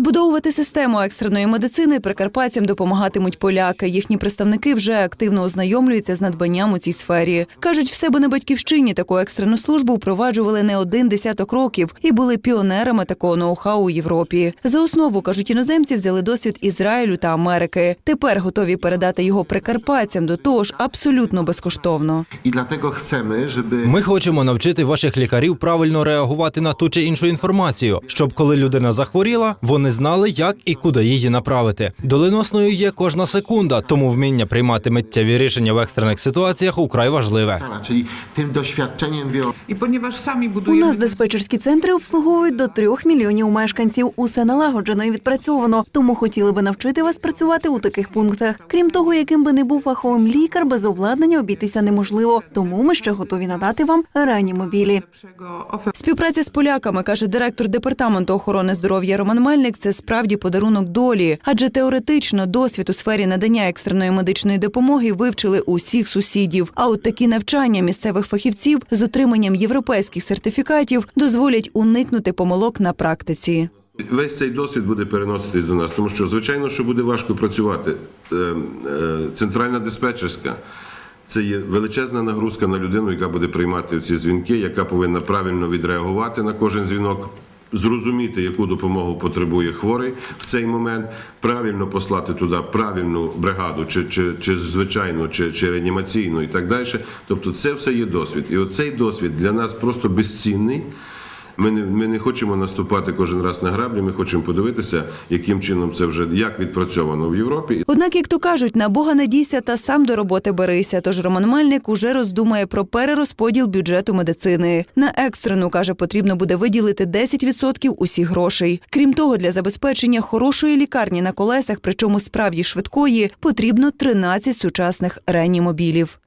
Розбудовувати систему екстреної медицини прикарпатцям допомагатимуть поляки. Їхні представники вже активно ознайомлюються з надбанням у цій сфері. кажуть, в себе на батьківщині таку екстрену службу впроваджували не один десяток років і були піонерами такого ноу-хау у Європі. За основу кажуть, іноземці взяли досвід Ізраїлю та Америки. Тепер готові передати його прикарпатцям до того ж абсолютно безкоштовно. I dlatego chcemy, żeby Ми хочемо навчити ваших лікарів правильно реагувати на ту чи іншу інформацію, щоб коли людина захворіла, вони знали, як і куди її направити. Доленосною є кожна секунда, тому вміння приймати миттєві рішення в екстрених ситуаціях украй важливе. wielo I ponieważ У нас диспетчерські центри обслуговують до трьох мільйонів мешканців. Усе налагоджено і відпрацьовано. Тому хотіли би навчити вас працювати у таких пунктах. Крім того, яким би не був фаховим лікар, без обладнання обійтися неможливо. Тому ми ще готові надати вам реанімобілі. Співпраця з поляками, каже директор департаменту охорони здоров'я Роман Мельник, це справді подарунок долі. Адже теоретично досвід у сфері надання екстреної медичної допомоги вивчили усіх сусідів. А от такі навчання місцевих фахівців з отриманням європейських сертифікатів дозволять уникнути помилок на практиці. Весь цей досвід буде переноситись до нас, тому що звичайно, що буде важко працювати. Е, е, Центральна диспетчерська це є величезна нагрузка на людину, яка буде приймати ці дзвінки, яка повинна правильно відреагувати на кожен дзвінок. Зрозуміти, яку допомогу потребує хворий в цей момент, правильно послати туди правильну бригаду, чи, чи, чи звичайну, чи, чи реанімаційну і так далі. Тобто, це все є досвід. І оцей досвід для нас просто безцінний. Ми не, ми не хочемо наступати кожен раз на граблі. Ми хочемо подивитися, яким чином це вже як відпрацьовано в Європі. Однак, як то кажуть, на Бога надійся та сам до роботи берися. Тож Роман Мельник уже роздумає про перерозподіл бюджету медицини. На екстрену каже, потрібно буде виділити 10% усіх грошей. Крім того, для забезпечення хорошої лікарні на колесах, причому справді швидкої, потрібно 13 сучасних реанімобілів.